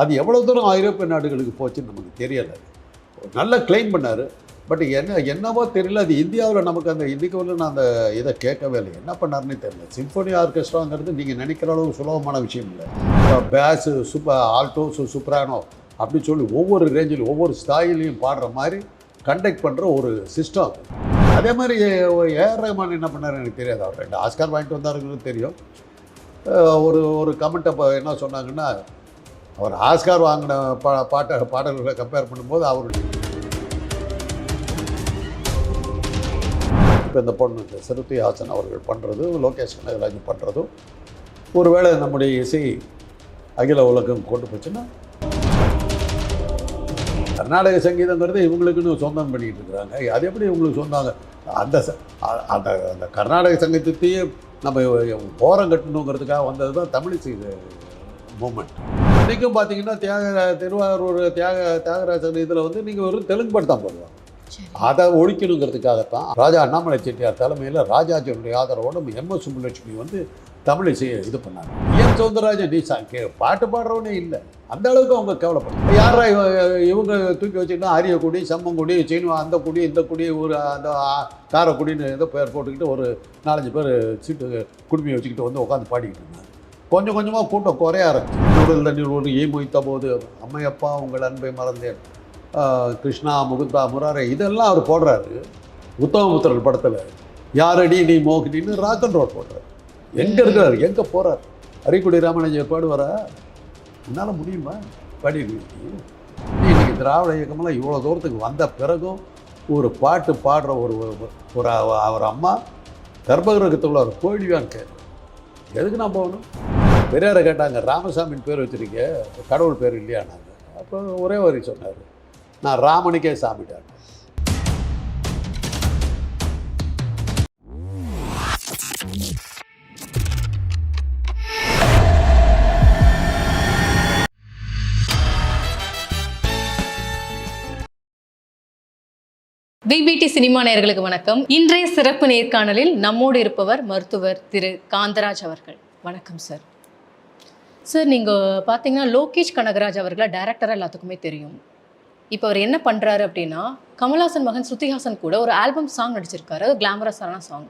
அது எவ்வளோ தூரம் ஐரோப்பிய நாடுகளுக்கு போச்சுன்னு நமக்கு தெரியலை. நல்லா கிளைம் பண்ணார். பட் என்ன என்னவோ தெரியல. அது இந்தியாவில் நமக்கு அந்த இன்றைக்கு வரல நான் அந்த இதை கேட்கவே இல்லை. என்ன பண்ணார்னே தெரியல. சிம்பொனி ஆர்கெஸ்ட்ராங்கிறது நீங்கள் நினைக்கிற அளவுக்கு சுலபமான விஷயம் இல்லை. பேஸு சூப்பர் ஆல்டோஸு சூப்பரானோ அப்படின்னு சொல்லி ஒவ்வொரு ரேஞ்சில் ஒவ்வொரு ஸ்டாயிலையும் பாடுற மாதிரி கண்டக்ட் பண்ணுற ஒரு சிஸ்டம் அதே. மாதிரி ஏஆர் ரஹ்மான் என்ன பண்ணார் எனக்கு தெரியாது. அவர் ரெண்டு ஆஸ்கார் வாங்கிட்டு வந்தாருங்கிறது தெரியும். ஒரு ஒரு கமெண்ட்டை இப்போ என்ன சொன்னாங்கன்னா அவர் ஆஸ்கார் வாங்கின பா பாட்ட பாடல்களை கம்பேர் பண்ணும்போது அவருடைய இப்போ இந்த பொண்ணு இந்த சிறுத்தை ஹாசன் அவர்கள் பண்ணுறது லோகேஷ் கனகராஜ் பண்ணுறதும் ஒருவேளை நம்முடைய இசை அகில உலகம் கொண்டு போச்சுன்னா கர்நாடக சங்கீதங்கிறது இவங்களுக்குன்னு சொந்தம் பண்ணிக்கிட்டு இருக்கிறாங்க. அது எப்படி இவங்களுக்கு சொந்தாங்க அந்த அந்த அந்த கர்நாடக சங்கீதத்தையே நம்ம ஓரம் கட்டணுங்கிறதுக்காக வந்தது தான் தமிழிசை மூமெண்ட் இன்றைக்கும் பார்த்தீங்கன்னா தியாக திருவாரூர் தியாக தியாகராஜன் இதில் வந்து நீங்கள் ஒரு தெலுங்கு படம் தான் போடுவாங்க அதை ஒழிக்கணுங்கிறதுக்காகத்தான் ராஜா அண்ணாமலை செட்டியார் தலைமையில் ராஜாஜியுடைய ஆதரவோடு எம் எஸ் சுப்புலட்சுமி வந்து தமிழ் இசையை இது பண்ணாங்க. என் சௌந்தரராஜன் நீ பாட்டு பாடுறவனே இல்லை. அந்த அளவுக்கு அவங்க கவலைப்படுறாங்க யாரா இவ- இவங்க தூக்கி வச்சுக்கிட்டா ஆரியக்குடி சம்மங்குடி சீனுவா அந்த குடி இந்த குடி ஒரு அந்த காரக்குடின்னு ஏதோ பேர் போட்டுக்கிட்டு ஒரு நாலஞ்சு பேர் சீட்டு குடுமையை வச்சுக்கிட்டு வந்து உட்காந்து பாடிக்கிட்டு இருந்தாங்க. கொஞ்சம் கொஞ்சமாக கூட்டம் குறைய ஆரம்பிச்சு. உடல் தண்ணீர் ஒரு ஈ முய்த்த போது அம்மையப்பா உங்கள் அன்பை மறந்தேன். கிருஷ்ணா முகுந்தா முராரே இதெல்லாம் அவர் போடுறாரு. உத்தமபுத்திரன் படத்தில். யாரடி நீ மோகினின்னு ராக் அண்ட் ரோல் போடுறாரு. எங்கே இருக்கிறாரு? எங்கே போகிறார் அரிக்குடி ராமலிங்கர் பாடுவாரா? என்னால் முடியுமா? பாடிடுவீங்க இன்றைக்கி திராவிட இயக்கமெல்லாம் இவ்வளோ தூரத்துக்கு வந்த பிறகும் ஒரு பாட்டு பாடுற ஒரு ஒரு- அவர் அம்மா கர்ப்பகிரகத்துக்குள்ள ஒரு கோழிவான் கேட்கு எதுக்கு நான் போகணும்? பெரியாரை கேட்டாங்க ராமசாமின் பேர் வச்சுருக்க கடவுள் பேர் இல்லையானாங்க அப்போ ஒரே வரி சொன்னார். நான் ராமனுக்கே சாமிட்டாங்க பிபிடி சினிமா நேயர்களுக்கு வணக்கம். இன்றைய சிறப்பு நேர்காணலில் நம்மோடு இருப்பவர் மருத்துவர் திரு காந்தராஜ் அவர்கள். வணக்கம் சார். சார் நீங்கள் பார்த்தீங்கன்னா லோகேஷ் கனகராஜ் அவர்களை டைரக்டராக எல்லாத்துக்குமே தெரியும். இப்போ அவர் என்ன பண்ணுறாரு அப்படின்னா கமல்ஹாசன் மகன் ஸ்ருதிஹாசன் கூட ஒரு ஆல்பம் சாங் நடிச்சிருக்காரு. அது கிளாமரஸான சாங்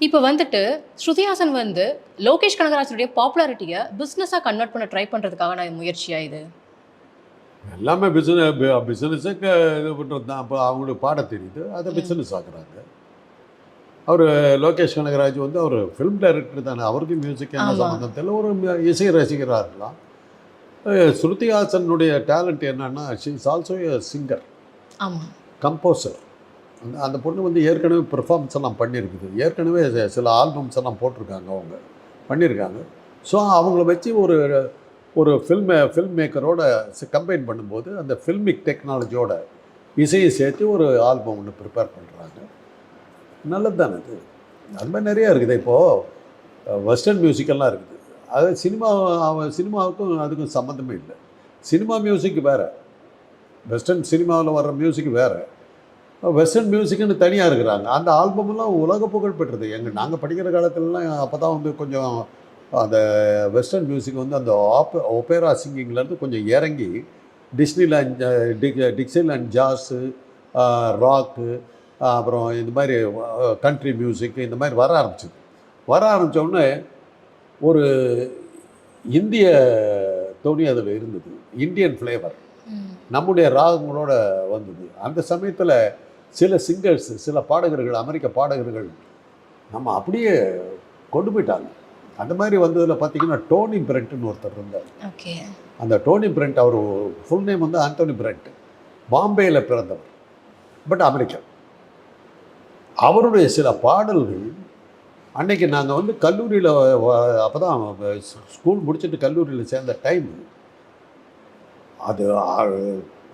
இப்போ வந்துட்டு ஸ்ருதிஹாசன் வந்து லோகேஷ் கனகராஜனுடைய பாப்புலாரிட்டியை பிஸ்னஸாக கன்வெர்ட் பண்ண ட்ரை பண்ணுறதுக்கான முயற்சியா இது? எல்லாமே பிஸ்னஸ் பிஸ்னஸுக்கு இது பண்ணுறது தான் அப்போ அவங்களுக்கு பாட தெரியுது. அதை பிஸ்னஸ் ஆக்குறாங்க. அவர் லோகேஷ் கனகராஜ் வந்து அவர் ஃபிலிம் டைரக்டர் தானே. அவருக்கு மியூசிக் என்ன. சம்மந்தம் தெரியல ஒரு இசை ரசிகராக இருக்கலாம் அஹ் ஸ்ருதி ஹாசனுடைய டேலண்ட் என்னன்னா she is also a singer composer அந்த அந்த பொண்ணு வந்து ஏற்கனவே பெர்ஃபார்மன்ஸ் எல்லாம் பண்ணியிருக்குது ஏற்கனவே சில ஆல்பம்ஸ் எல்லாம் போட்டிருக்காங்க அவங்க. பண்ணியிருக்காங்க ஸோ அவங்கள வச்சு ஒரு ஒரு ஃபில்ம் ஃபில்ம் மேக்கரோட கம்பைன் பண்ணும்போது அந்த ஃபில்மிக் டெக்னாலஜியோட இசையை சேர்த்து ஒரு ஆல்பம் ஒன்று ப்ரிப்பேர் பண்ணுறாங்க நல்லது தானே அது அது மாதிரி நிறையா இருக்குது. இப்போது வெஸ்டர்ன் மியூசிக்கெல்லாம் இருக்குது. அது சினிமா அவன் சினிமாவுக்கும் அதுக்கும் சம்மந்தமே இல்லை. சினிமா மியூசிக் வேறு. வெஸ்டர்ன் சினிமாவில் வர்ற மியூசிக் வேறு. வெஸ்டர்ன் மியூசிக்னு தனியாக இருக்கிறாங்க. அந்த ஆல்பம்லாம் உலக புகழ் பெற்றது. எங்கள் நாங்கள் படிக்கிற காலத்துலலாம் அப்போ தான் வந்து கொஞ்சம் அந்த வெஸ்டர்ன் மியூசிக் வந்து அந்த ஆப் ஒபேரா சிங்கிங்லேருந்து கொஞ்சம் இறங்கி Disneyland dix Dixieland jazz rock அப்புறம் இந்த மாதிரி கண்ட்ரி மியூசிக் இந்த மாதிரி வர ஆரம்பிச்சது. வர ஆரம்பிச்ச உடனே ஒரு இந்திய தொனி அதில் இருந்தது. இந்தியன் ஃப்ளேவர் நம்முடைய ராகங்களோட வந்தது. அந்த சமயத்தில் சில சிங்கர்ஸ் சில பாடகர்கள் அமெரிக்க பாடகர்கள் நம்ம அப்படியே கொண்டு போயிட்டாங்க. அந்த மாதிரி வந்ததில் பார்த்தீங்கன்னா டோனி பிரெண்ட்னு ஒருத்தர் இருந்தார். அந்த டோனி பிரெண்ட் அவர் ஃபுல் நேம் வந்து ஆண்டோனி பிரெண்ட் பாம்பேயில் பிறந்தவர். பட் அமெரிக்கன் அவருடைய சில பாடல்கள் அன்னைக்கு நாங்கள் வந்து கல்லூரியில் அப்போ தான் ஸ்கூல் முடிச்சுட்டு கல்லூரியில் சேர்ந்த டைம் அது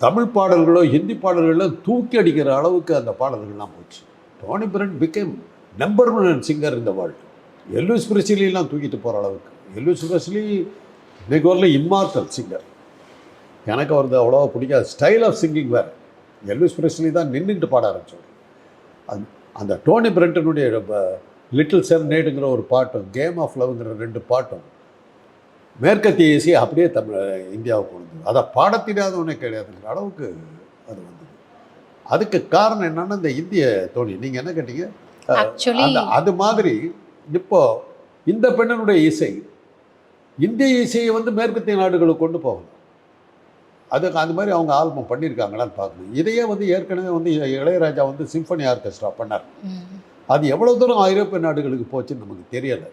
தமிழ் பாடல்களோ ஹிந்தி பாடல்களோ தூக்கி அடிக்கிற அளவுக்கு அந்த பாடல்கள்லாம் போச்சு. Tony Brent became number one singer இந்த வேர்ல்டு எல்லூஸ் பிரசிலிலாம் தூக்கிட்டு போகிற அளவுக்கு. எல்லூஸ் பிரசிலி இன்னைக்கு வரல இம்மார்டல் சிங்கர் எனக்கு அவரது அவ்வளோவா பிடிக்காது. ஸ்டைல் ஆஃப் சிங்கிங் வேறு. எல்லூஸ் பிரசிலி தான் நின்றுக்கிட்டு பாட ஆரம்பிச்சவர் அது அந்த டோனி பிரண்டனுடைய லிட்டில் செர்னேடுங்கிற ஒரு பாட்டும் கேம் ஆஃப் லவ்ங்கிற ரெண்டு பாட்டும் மேற்கத்திய இசை அப்படியே தமிழ் இந்தியாவுக்கு வந்தது. அதை தெரியாதவனே கிடையாதுங்கிற அளவுக்கு அது வந்தது. அதுக்கு காரணம் என்னன்னா இந்த இந்திய தோணி நீங்கள் என்ன கேட்டீங்க? அந்த அது மாதிரி இப்போ இந்த பெண்ணினுடைய இசை இந்திய இசையை வந்து மேற்கத்திய நாடுகளுக்கு கொண்டு போகணும். அதுக்கு அது மாதிரி அவங்க ஆல்பம் பண்ணியிருக்காங்களான்னு பார்க்கணும். இதையே வந்து ஏற்கனவே வந்து இளையராஜா வந்து சிம்பனி ஆர்கெஸ்ட்ரா பண்ணார். அது எவ்வளோ தூரம் ஐரோப்பிய நாடுகளுக்கு போச்சுன்னு நமக்கு தெரியலை.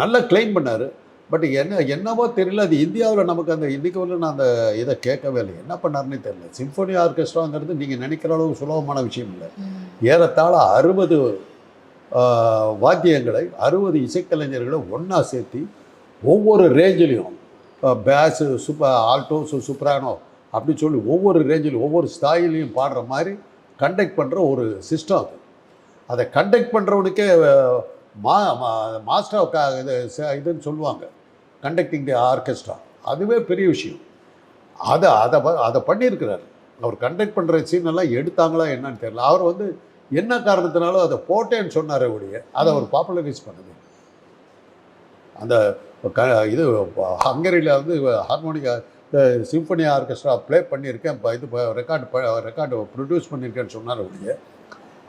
நல்லா கிளைம் பண்ணார். பட் என்ன என்னவோ தெரியல. அது இந்தியாவில் நமக்கு அந்த இன்னைக்கு வரல நான் அந்த இதை கேட்கவே இல்லை. என்ன பண்ணாருன்னே தெரியல. சிம்பனி ஆர்கெஸ்ட்ராங்கிறது நீங்கள் நினைக்கிற அளவுக்கு சுலபமான விஷயம் இல்லை. ஏறத்தாழ அறுபது வாத்தியங்களை அறுபது இசைக்கலைஞர்களை ஒன்றா சேர்த்து ஒவ்வொரு ரேஞ்சிலையும் பேஸு சூப்பர் ஆல்டோஸு சுப்ரானோ அப்படி சொல்லி ஒவ்வொரு ரேஞ்சிலும் ஒவ்வொரு ஸ்தாயிலையும் பாடுற மாதிரி கண்டக்ட் பண்ணுற ஒரு சிஸ்டம் அது. அதை கண்டக்ட் பண்ணுறவனுக்கே மா மாஸ்டர் க இது ச- இதுன்னு சொல்லுவாங்க. கண்டக்டிங் தி ஆர்கெஸ்ட்ரா அதுவே பெரிய விஷயம். அதை அதை அதை பண்ணியிருக்கிறார். அவர் கண்டக்ட் பண்ணுற சீன் எல்லாம் எடுத்தாங்களா என்னன்னு தெரியல. அவர் வந்து என்ன காரணத்தினாலும் அதை போட்டேன்னு சொன்னாரே ஒழிய அதை அவர் பாப்புலரைஸ் பண்ணது. அந்த க இது ஹங்கரியில் வந்து ஹார்மோனிகா இந்த சிம்பனி ஆர்கெஸ்ட்ரா ப்ளே பண்ணியிருக்கேன். இப்போ இது ரெக்கார்டு ரெக்கார்டு ப்ரொடியூஸ் பண்ணியிருக்கேன்னு சொன்னார் ஒழிய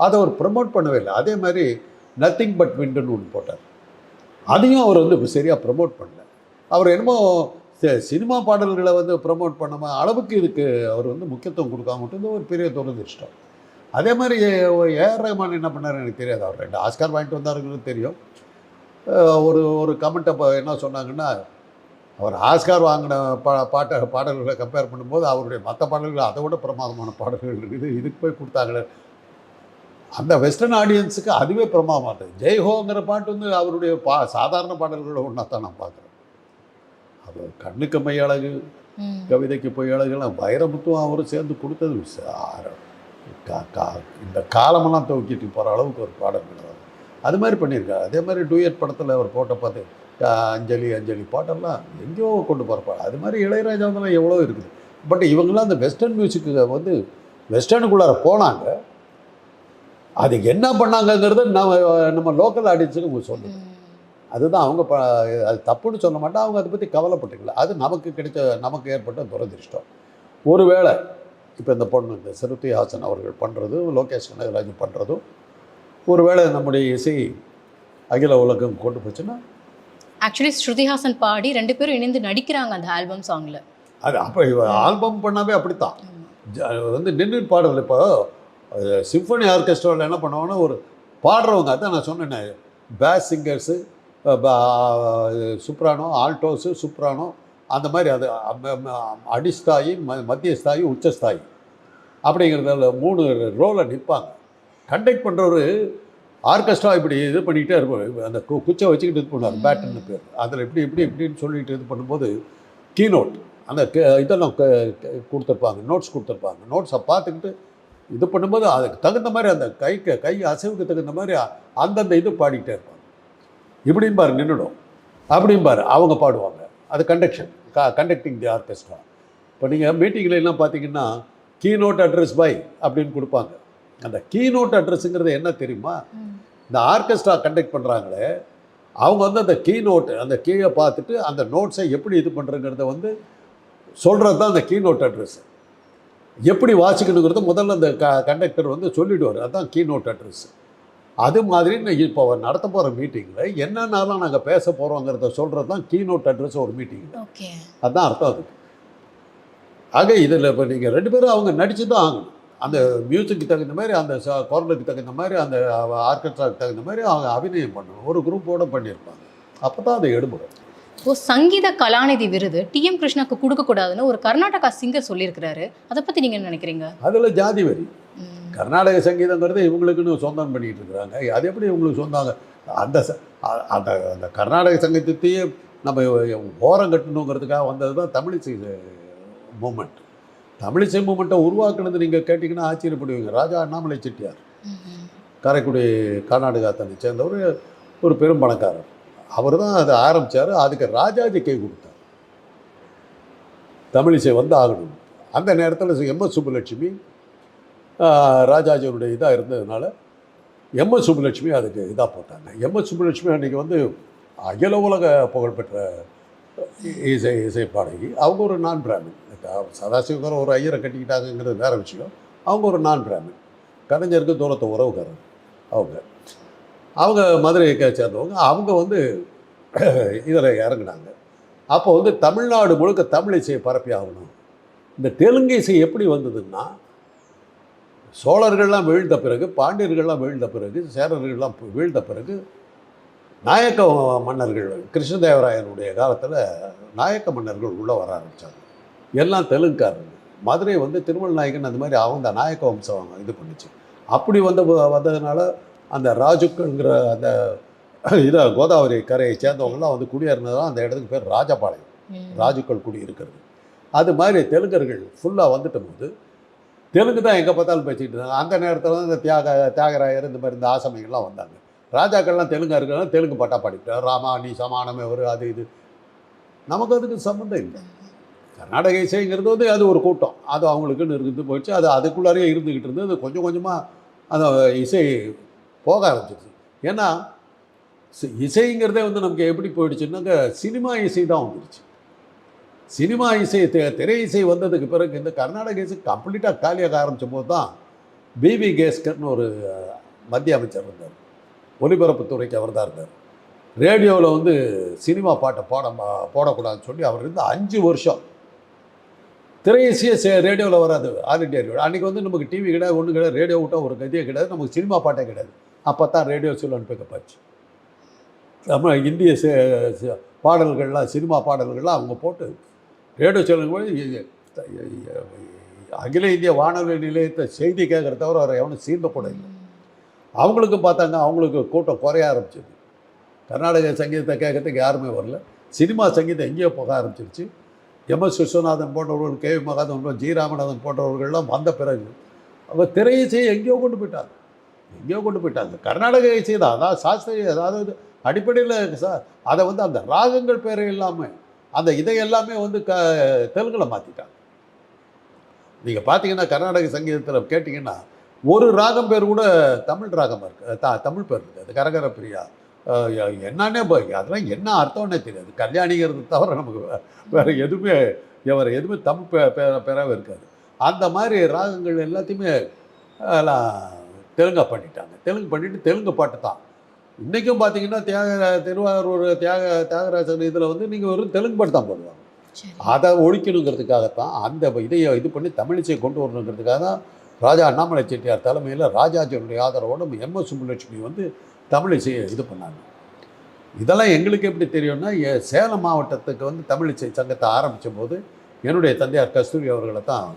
அதை அவர் ப்ரமோட் பண்ணவே இல்லை. அதே மாதிரி நத்திங் பட் விண்டுன்னு ஒன்று போட்டார். அதையும் அவர் வந்து சரியாக ப்ரமோட் பண்ணல. அவர் என்னமோ சினிமா பாடல்களை வந்து ப்ரமோட் பண்ணாமல் அளவுக்கு இதுக்கு அவர் வந்து முக்கியத்துவம் கொடுக்காம மட்டும் ஒரு பெரிய துரதிருஷ்டம் அதே மாதிரி ஏஆர் ரஹ்மான் என்ன பண்ணார் எனக்கு தெரியாது. அவர் ரெண்டு ஆஸ்கார் வாங்கிட்டு வந்தாருங்கிறது தெரியும். ஒரு ஒரு கமெண்ட்டை இப்போ என்ன சொன்னாங்கன்னா அவர் ஆஸ்கார் வாங்கின பா பாட்ட பாடல்களை கம்பேர் பண்ணும்போது அவருடைய மற்ற பாடல்கள் அதை விட பிரமாதமான பாடல்கள் இருக்குது. இதுக்கு போய் கொடுத்தாங்களே. அந்த வெஸ்டர்ன் ஆடியன்ஸுக்கு அதுவே பிரமாதமானது ஜெய்ஹோங்கிற பாட்டு வந்து அவருடைய பா சாதாரண பாடல்களோட ஒன்றா தான் நான் பார்க்குறேன். அது கண்ணுக்கு மை அழகு கவிதைக்கு போய் அழகெல்லாம் வைரமுத்தும் அவரும் சேர்ந்து கொடுத்தது. இந்த காலமெல்லாம் துவக்கிட்டு போகிற அளவுக்கு ஒரு பாடல் கிடையாது அது மாதிரி பண்ணியிருக்காரு. அதே மாதிரி டூயட் படத்தில் அவர் போட்ட பார்த்து அஞ்சலி அஞ்சலி பாட்டெல்லாம் எங்கேயோ கொண்டு போகிற பாடம் அது மாதிரி இளையராஜாவெல்லாம் எவ்வளோ இருக்குது. பட் இவங்கெல்லாம் அந்த வெஸ்டர்ன் மியூசிக்கு வந்து வெஸ்டர்னுக்குள்ளார போனாங்க. அது என்ன பண்ணாங்கங்கிறது நம்ம நம்ம லோக்கல் ஆடியன்ஸுக்கு அவங்க சொல்லணும். அதுதான் அவங்க ப அது தப்புன்னு சொல்ல மாட்டா அவங்க அதை பற்றி கவலைப்பட்டுக்கல. அது நமக்கு கிடைச்ச நமக்கு ஏற்பட்ட துரதிர்ஷ்டம். ஒருவேளை இப்போ இந்த பொண்ணு இந்த சிறுத்தை ஹாசன் அவர்கள் பண்ணுறதும் லோகேஷ் கனகராஜ் பண்ணுறதும் ஒருவேளை நம்முடைய இசை அகில உலகம் கொண்டு போச்சுன்னா? ஆக்சுவலி ஸ்ருதிஹாசன் பாடி ரெண்டு பேரும் இணைந்து நடிக்கிறாங்க அந்த ஆல்பம் சாங்ல அது அப்போ ஆல்பம் பண்ணாவே அப்படித்தான். வந்து நின்று பாடல் இப்போ சிம்பனி ஆர்கெஸ்ட்ராவில் என்ன பண்ணுவாங்கன்னா ஒரு பாடுறவங்க அதான் நான் சொன்னேனே பேஸ் சிங்கர்ஸு சுப்ரானோ ஆல்டோஸு சுப்ரானோ அந்த மாதிரி அது அடிஸ்தாயி ம மத்தியஸ்தாயி உச்சஸ்தாயி அப்படிங்கிறதுல மூணு ரோலை நிற்பாங்க கண்டக்ட் பண்ணுறவர் ஆர்கெஸ்ட்ரா இப்படி இது பண்ணிக்கிட்டே இருப்பார். அந்த கு- குச்சை வச்சுக்கிட்டு இது பண்ணுவார் பேட்டுன்னு பேர். அதில் இப்படி இப்படி இப்படின்னு சொல்லிட்டு இது பண்ணும்போது கீநோட் அந்த இதெல்லாம் க- க- கொடுத்துருப்பாங்க நோட்ஸ் கொடுத்துருப்பாங்க. நோட்ஸை பார்த்துக்கிட்டு இது பண்ணும்போது அதுக்கு தகுந்த மாதிரி அந்த கைக்கு கை அசைவுக்கு தகுந்த மாதிரி அந்தந்த இது பாடிக்கிட்டே இருப்பாங்க. இப்படின்னு பாரு நின்றுடும் அப்படியும் பாரு அவங்க பாடுவாங்க. அது கண்டக்ஷன் க கண்டக்டிங் தி ஆர்கெஸ்ட்ரா இப்போ நீங்கள் மீட்டிங்கில் எல்லாம் பார்த்தீங்கன்னா கீ நோட் அட்ரஸ் பை அப்படின்னு கொடுப்பாங்க. அந்த கீ நோட் அட்ரஸுங்கிறது என்ன தெரியுமா? இந்த ஆர்கெஸ்ட்ரா கண்டக்ட் பண்ணுறாங்களே அவங்க வந்து அந்த கீ நோட்டு அந்த கீழே பார்த்துட்டு அந்த நோட்ஸை எப்படி இது பண்ணுறங்கிறத வந்து சொல்கிறது தான் அந்த கீ நோட் அட்ரஸ் எப்படி வாசிக்கணுங்கிறத முதல்ல அந்த க கண்டக்டர் வந்து சொல்லிடுவார். அதுதான் கீ நோட் அட்ரஸ் அது மாதிரி இப்போ நடத்த போகிற மீட்டிங்கில் என்னென்னலாம் நாங்கள் பேச போகிறோங்கிறத சொல்கிறது தான் கீ நோட் அட்ரஸ் ஒரு மீட்டிங்கில் ஓகே அதுதான் அர்த்தம் அதுக்கு. ஆக இதில் இப்போ நீங்கள் ரெண்டு பேரும் அவங்க நடிச்சு தான் ஆகணும். அந்த மியூசிக்கு தகுந்த மாதிரி அந்த குரலுக்கு தகுந்த மாதிரி அந்த ஆர்கெஸ்ட்ராவுக்கு தகுந்த மாதிரி அவங்க அபிநயம் பண்ணணும். ஒரு குரூப்போட பண்ணியிருப்பாங்க. அப்போ தான் அதை எடுபடும். இப்போ சங்கீத கலாநிதி விருது டிஎம் கிருஷ்ணாக்கு கொடுக்க கூடாதுன்னு ஒரு கர்நாடகா சிங்கர் சொல்லியிருக்கிறாரு. அதை பத்தி நீங்க என்ன நினைக்கிறீங்க? அதில் ஜாதி வரி. கர்நாடக சங்கீதங்கிறது இவங்களுக்குன்னு சொந்தம் பண்ணிட்டு இருக்கிறாங்க. அது எப்படி இவங்களுக்கு சொந்தாங்க அந்த அந்த அந்த கர்நாடக சங்கீதத்தையே நம்ம ஓரம் கட்டணுங்கிறதுக்காக வந்தது தான் தமிழிசை மூமெண்ட் தமிழிசை மூமெண்ட்டை உருவாக்குனது நீங்கள் கேட்டிங்கன்னா ஆச்சரியப்படுவீங்க. ராஜா அண்ணாமலை செட்டியார். காரைக்குடி கர்நாடகா தன்னை சேர்ந்தவர் ஒரு பெரும் பணக்காரர். அவர் தான் அதை ஆரம்பித்தார் அதுக்கு ராஜாஜி கை கொடுத்தார். தமிழிசை வந்து ஆகணும். அந்த நேரத்தில் எம்எஸ் சுப்புலட்சுமி ராஜாஜியனுடைய இதாக இருந்ததுனால எம்எஸ் சுப்புலட்சுமி அதுக்கு இதாக போட்டாங்க. எம்எஸ் சுப்புலட்சுமி அன்றைக்கி வந்து அகில உலக புகழ்பெற்ற இசை இசை பாடகி அவங்க ஒரு நான் பிராமின் சதாசிவகர் ஒரு ஐயரை கட்டிக்கிட்டாங்கங்கிறது வேறு விஷயம். அவங்க ஒரு நான் பிராமின் கலைஞருக்கு தூரத்தை உறவுக்காரர். அவங்க. அவங்க மதுரையை சேர்ந்தவங்க. அவங்க வந்து இதில் இறங்குனாங்க. அப்போ வந்து தமிழ்நாடு முழுக்க தமிழ் இசையை பரப்பி ஆகணும். இந்த தெலுங்கு இசை எப்படி வந்ததுன்னா சோழர்கள்லாம் வீழ்ந்த பிறகு பாண்டியர்கள்லாம் வீழ்ந்த பிறகு சேரர்கள்லாம் வீழ்ந்த பிறகு நாயக்க மன்னர்கள் கிருஷ்ணதேவராயனுடைய காலத்தில் நாயக்க மன்னர்கள் உள்ளே வர ஆரம்பித்தாங்க எல்லாம் தெலுங்குக்காரங்க மதுரை வந்து திருமல் நாயக்கன் அந்த மாதிரி அவங்க நாயக்க வம்சம் இது பண்ணுச்சு. அப்படி வந்த வந்ததுனால அந்த ராஜுக்கள்ங்கிற அந்த இதை கோதாவரி கரையை சேர்ந்தவங்கலாம் வந்து குடியேறினதான் அந்த இடத்துக்கு பேர் ராஜபாளையம். ராஜுக்கள் குடி இருக்கிறது. அது மாதிரி தெலுங்கர்கள் ஃபுல்லாக வந்துட்ட போது தெலுங்கு தான் எங்கே பார்த்தாலும் பேசிக்கிட்டு இருந்தாங்க. அந்த நேரத்தில் தான் இந்த தியாக தியாகராயர் இந்த மாதிரி இந்த ஆசமிகள்லாம் வந்தாங்க. ராஜாக்கள்லாம் தெலுங்கா இருக்கிறனால தெலுங்கு பாட்டா பாடிட்டார் ராமா நீ சமானமே ஒரு அது இது. நமக்கு அதுக்கு சம்மந்தம் இல்லை. கர்நாடக இசைங்கிறது வந்து அது ஒரு கூட்டம். அது அவங்களுக்குன்னு இருந்து போயிடுச்சு. அது அதுக்குள்ளாரையே இருந்துக்கிட்டு இருந்து அது கொஞ்சம் கொஞ்சமாக அந்த இசை போக ஆரம்பிச்சிருச்சு. ஏன்னா சி- இசைங்கிறதே வந்து நமக்கு எப்படி போயிடுச்சுன்னாக்க சினிமா இசை தான் வந்துடுச்சு சினிமா இசை தெ- திரை இசை வந்ததுக்கு பிறகு இந்த கர்நாடக இசை கம்ப்ளீட்டாக காலியாக ஆரம்பித்த போது தான் பிபி கேஸ்கர்னு ஒரு மத்திய அமைச்சர் இருந்தார். ஒலிபரப்புத்துறைக்கு அவர் தான் இருந்தார். ரேடியோவில் வந்து சினிமா பாட்டை பாட மா- போடக்கூடாதுன்னு சொல்லி அவர் இருந்து அஞ்சு வருஷம் திரை சே ரேடியோவில் வராது. All radio. அன்றைக்கி வந்து நமக்கு டிவி கிடையாது ஒன்றும் கிடையாது. ரேடியோ விட்டால் ஒரு கதையே கிடையாது. நமக்கு சினிமா பாட்டே கிடையாது. அப்போ தான் ரேடியோ சிலோன் பேக்கப்பாச்சு நம்ம இந்திய பாடல்கள்லாம் சினிமா பாடல்கள்லாம் அவங்க போட்டு ரேடியோ சொல்லும் அகில இந்திய வானொலி நிலையத்தை செய்தி கேட்குற தவிர அவர் எவனும் சீர்ந்த கூட இல்லை. அவங்களுக்கும் பார்த்தாங்க அவங்களுக்கு கூட்டம் குறைய ஆரம்பிச்சது. கர்நாடக சங்கீதத்தை கேட்கறதுக்கு யாருமே வரல. சினிமா சங்கீதம் எங்கேயோ போக ஆரம்பிச்சிருச்சு. எம் எஸ் விஸ்வநாதன் போன்றவர்கள் K V Mahadevan G Ramanathan போன்றவர்கள்லாம் வந்த பிறகு அவர் திரை இசையை எங்கேயோ கொண்டு போயிட்டாங்க எங்கேயோ கொண்டு போயிட்டாங்க கர்நாடக இசை தான். அதாவது சாஸ்திரிய அதாவது அடிப்படையில் சா அதை வந்து அந்த ராகங்கள் பேரை இல்லாமல் அந்த இதை எல்லாமே வந்து க தெலுங்கில் மாற்றிட்டாங்க நீங்கள் பார்த்தீங்கன்னா கர்நாடக சங்கீதத்தில் கேட்டிங்கன்னா ஒரு ராகம் பேர் கூட தமிழ் ராகம் இருக்குது த தமிழ் பேர் இருக்குது அது கரகர பிரியா என்னன்னே போய் அதெல்லாம் என்ன அர்த்தம்னே தெரியாது. கல்யாணிங்கிறது தவிர நமக்கு வேற எதுவுமே வேறு எதுவுமே தமிழ் பே பே- பேராகவே இருக்காது. அந்த மாதிரி ராகங்கள் எல்லாத்தையுமே எல்லாம் தெலுங்கா பண்ணிட்டாங்க. தெலுங்கு பண்ணிட்டு தெலுங்கு பாட்டு தான். இன்றைக்கும் பார்த்தீங்கன்னா தியாக திருவாரூர் தியாக தியாகராஜன் இதில் வந்து நீங்கள் ஒரு தெலுங்கு பாட்டு தான் போடுவாங்க. அதை ஒழிக்கணுங்கிறதுக்காகத்தான் அந்த இதை இது பண்ணி தமிழிசை கொண்டு வரணுங்கிறதுக்காக தான் ராஜா அண்ணாமலை செட்டியார் தலைமையில் ராஜாஜியுடைய ஆதரவோடு எம் எஸ் சுப்புலட்சுமி வந்து தமிழிசையை இது பண்ணாங்க. இதெல்லாம் எங்களுக்கு எப்படி தெரியும்னா சேலம் மாவட்டத்துக்கு வந்து தமிழிசை சங்கத்தை ஆரம்பித்த போது என்னுடைய தந்தையார் கஸ்தூரி அவர்களை தான்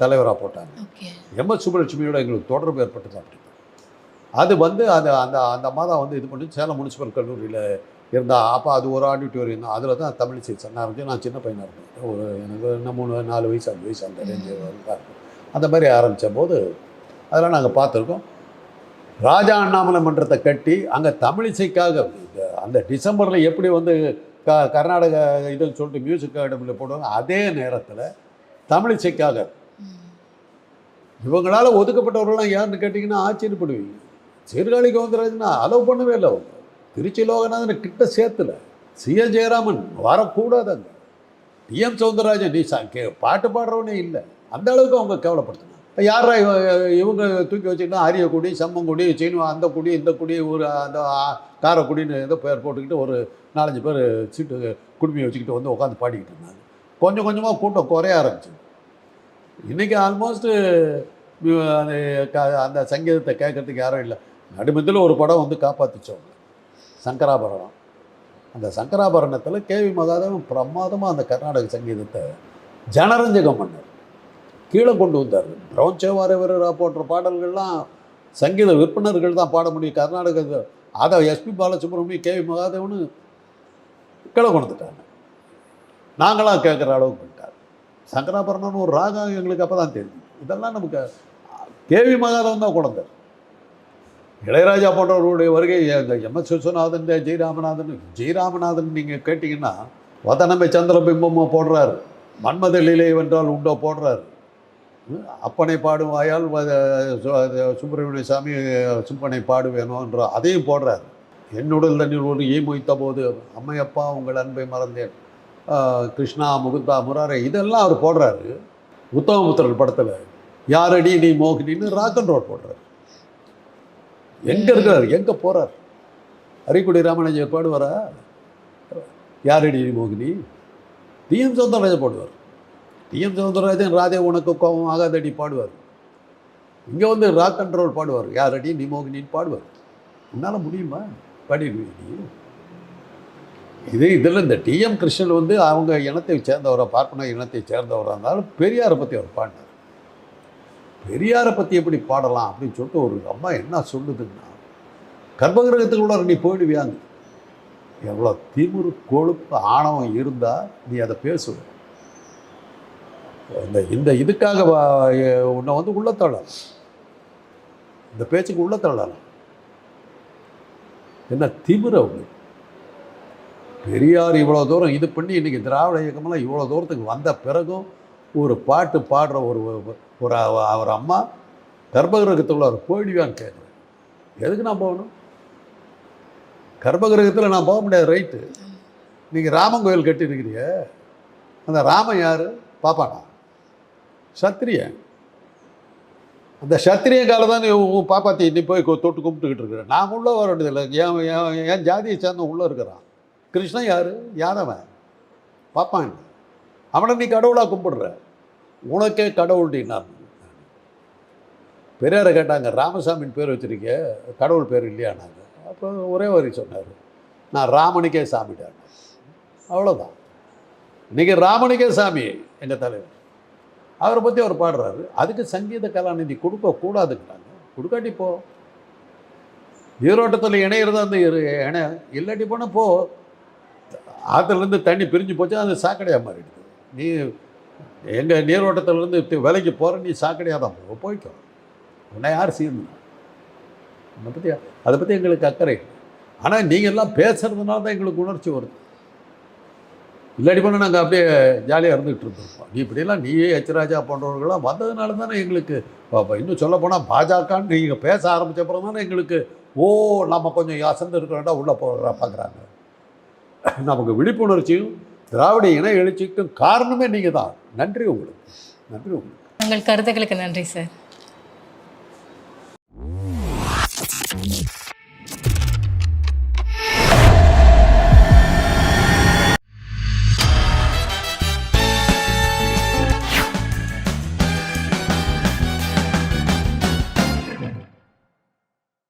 தலைவராக போட்டாங்க. எம். எஸ். சுப்புலட்சுமியோட எங்களுக்கு தொடர்பு ஏற்பட்டது அப்படி. அது வந்து அது அந்த அந்த மாதம் வந்து இது பண்ணி சேலம் முனிசிபல் கல்லூரியில் இருந்தா அப்போ அது ஒரு ஆடிட்டோரியம் தான் அதில் தான் தமிழிசை சங்கம் ஆரம்பிச்சு நான் சின்ன பையனாக இருந்தேன். ஒரு எனக்கு என்ன மூணு நாலு வயசு அஞ்சு வயசு அந்த ரேஞ்சு அந்த மாதிரி ஆரம்பித்த போது அதெல்லாம் நாங்கள் பார்த்துருக்கோம். ராஜா அண்ணாமலை மன்றத்தை கட்டி அங்கே தமிழிசைக்காக அந்த டிசம்பரில் எப்படி வந்து க கர்நாடக இதுன்னு சொல்லிட்டு மியூசிக் அகாடமியில் போடுவாங்க அதே நேரத்தில் தமிழிசைக்காக இவங்களால் ஒதுக்கப்பட்டவர்கள்லாம் யாருன்னு கேட்டிங்கன்னா ஆச்சரியப்படுவீங்க சீர்காழி கவுந்தராஜனா அலோவ் பண்ணவே இல்லை அவங்க. திருச்சி லோகநாதன் கிட்ட சேர்த்துல. சிஎ ஜெயராமன் வரக்கூடாது அங்கே. டிஎம் சவுந்தரராஜன் நீ சா- கே பாட்டு பாடுறவனே இல்லை. அந்த அளவுக்கு அவங்க கேவலப்படுத்த யாரா இவங்க தூக்கி வச்சுக்கிட்டா ஆரியக்குடி சம்மங்குடி சீனு அந்த குடி இந்த குடி ஒரு அந்த காரக்குடின்னு ஏதோ பேர் போட்டுக்கிட்டு ஒரு நாலஞ்சு பேர் சீட்டு குடுமையை வச்சுக்கிட்டு வந்து உட்காந்து பாடிக்கிட்டு இருந்தாங்க. கொஞ்சம் கொஞ்சமாக கூட்டம் குறைய ஆரம்பிச்சு இன்றைக்கி ஆல்மோஸ்ட்டு அந்த க- அந்த சங்கீதத்தை கேட்கறதுக்கு யாரும் இல்லை. நடுமத்தில் ஒரு படம் வந்து காப்பாற்றிச்சவங்க சங்கராபரணம். அந்த சங்கராபரணத்தில் கேவி மகாதேவன் பிரமாதமாக அந்த கர்நாடக சங்கீதத்தை ஜனரஞ்சகம் பண்ணார். கீழே கொண்டு வந்தார். பிரவுன் வீரரா போன்ற பாடல்கள்லாம் சங்கீத விற்பனர்கள் தான் பாட முடியும். கர்நாடக அதை எஸ்பி பாலசுப்ரமணியம் கேவி மகாதேவனு கீழே கொண்டுட்டாங்க நாங்களாம் கேட்குற அளவுக்கு பண்ணிட்டார் சங்கராபரணம்னு ஒரு ராகம் எங்களுக்கு அப்போ தான் தெரியும் இதெல்லாம் நமக்கு கேவி மகாதேவன் தான் கொண்டார் இளையராஜா போன்றவர்களுடைய வருகை இந்த எம் எஸ் விஸ்வநாதன் ஜெயராமநாதன் ஜெயராமநாதன் நீங்கள் கேட்டிங்கன்னா வதனமை சந்திரபிம்பமோ போடுறாரு. மன்மதலிலே வென்றால் உண்டோ போடுறாரு. அப்பனை பாடுவாயால் சு- அது சுப்பிரமணிய சாமி சுப்பனை பாடுவேணும்ன்ற அதையும் போடுறாரு. என்னுடல் தண்ணீர் ஒரு ஈ மொய்த்த போது அம்மையப்பா உங்கள் அன்பை மறந்தேன். கிருஷ்ணா முகுந்தா முராரே இதெல்லாம் அவர் போடுறாரு. உத்தமபுத்திரன் படத்தில் யாரடி நீ மோகினின்னு ராக் அண்ட் ரோல் போடுறாரு. எங்கே இருக்கிறார்? எங்கே போகிறார் அரிக்குடி ராமராஜர் பாடுவாரா? யாரடி நீ மோகினி? டிஎம் சௌந்தரராஜன் பாடுவார். டிஎம் சவுந்தரராஜன் ராதே உனக்கு கோபம் ஆகாதடி பாடுவார். இங்கே வந்து ராக் அண்ட் ரோல் பாடுவார் யாரடி நிமோகினின்னு பாடுவார். உன்னால் முடியுமா? பாடிடுவீங்க இது இதில் இந்த டிஎம் கிருஷ்ணன் வந்து அவங்க இனத்தை சேர்ந்தவரை பார்ப்பன இனத்தை சேர்ந்தவராக இருந்தாலும் பெரியாரை பற்றி அவர் பாடினார். பெரியாரை பற்றி எப்படி பாடலாம் அப்படின்னு சொல்லிட்டு ஒரு அம்மா என்ன சொல்லுதுன்னா கர்ப்பகிரகத்துக்குள்ள நீ போயிடுவியாங்க எவ்வளோ திமுரு கொழுப்பு ஆணவம் இருந்தால் நீ அதை பேசுவேன் இந்த இந்த இதுக்காக வா- உன்னை வந்து உள்ள இந்த பேச்சுக்கு உள்ள என்ன திமிர உங்களுக்கு பெரியார் இவ்வளோ தூரம் இது பண்ணி இன்றைக்கி திராவிட இயக்கமெல்லாம் இவ்வளோ தூரத்துக்கு வந்த பிறகும் ஒரு பாட்டு பாடுற ஒரு ஒரு அவர் அம்மா கர்ப்பகிரகத்துக்குள்ள அவர் போயிடுவான்னு கேட்குறேன் எதுக்கு நான் போகணும்? கர்ப்பகிரகத்தில் நான் போக முடியாது ரைட்டு நீங்கள் ராமன் கோயில் கட்டியிருக்கிறீங்க அந்த ராமன் யார்? பாப்பானா சத்திரிய. அந்த சத்திரிய கால தான் நீ உன் பாப்பாத்தி நீ போய் தொட்டு கும்பிட்டுக்கிட்டு இருக்கிற. நான் உள்ளே வர வேண்டியதில்லை என் என் ஜாதியை சேர்ந்த உள்ளே இருக்கிறான். கிருஷ்ணன் யார்? யாதவன் பாப்பான் அவனை நீ கடவுளாக கும்பிடுற. உனக்கே கடவுள்டினார் பெரியாரை கேட்டாங்க ராமசாமின்னு பேர் வச்சுருக்க கடவுள் பேர் இல்லையானாங்க. அப்போ ஒரே வரி சொன்னார். நான் ராமனுக்கே சாமிட்டாங்க. அவ்வளோதான் இன்னைக்கு ராமனுக்கே சாமி எங்கள் தலைவர். அவரை பற்றி அவர் பாடுறாரு. அதுக்கு சங்கீத கலாநிதி கொடுக்கக்கூடாதுங்கிறாங்க கொடுக்காட்டி போ. நீரோட்டத்தில் இணையிறதா அந்த இரு- இணை இல்லாட்டி போனால் போ. ஆற்றுலேருந்து தண்ணி பிரிஞ்சு போச்சு அது சாக்கடையாக மாறிடுது. நீ எங்கள் நீரோட்டத்துலேருந்து விலைக்கு போகிற நீ சாக்கடையாக தான் போ. போய்க்கோ. உன்னை யார் செய்யணும் அதை பற்றி அதை பற்றி எங்களுக்கு அக்கறை ஆனால் நீங்கள் எல்லாம் பேசுகிறதுனால தான் எங்களுக்கு உணர்ச்சி வருது. இல்லாடி பண்ண நாங்கள் அப்படியே ஜாலியாக இருந்துகிட்டு இருந்திருப்போம். நீ இப்படிலாம் நீயே எச்ராஜா போன்றவர்கள்லாம் வந்ததுனால தானே எங்களுக்கு இன்னும் சொல்ல போனால் பாஜகன்னு நீங்கள் பேச ஆரம்பித்த அப்புறம் தானே எங்களுக்கு ஓ நம்ம கொஞ்சம் அசந்து இருக்கிறோம்டா உள்ளே போகிறா பார்க்குறாங்க நமக்கு விழிப்புணர்ச்சியும் திராவிட இன எழுச்சிக்கும் காரணமே நீங்கள் தான் நன்றி உங்களுக்கு. நன்றி உங்களுக்கு. உங்கள் கருத்துக்களுக்கு நன்றி சார்.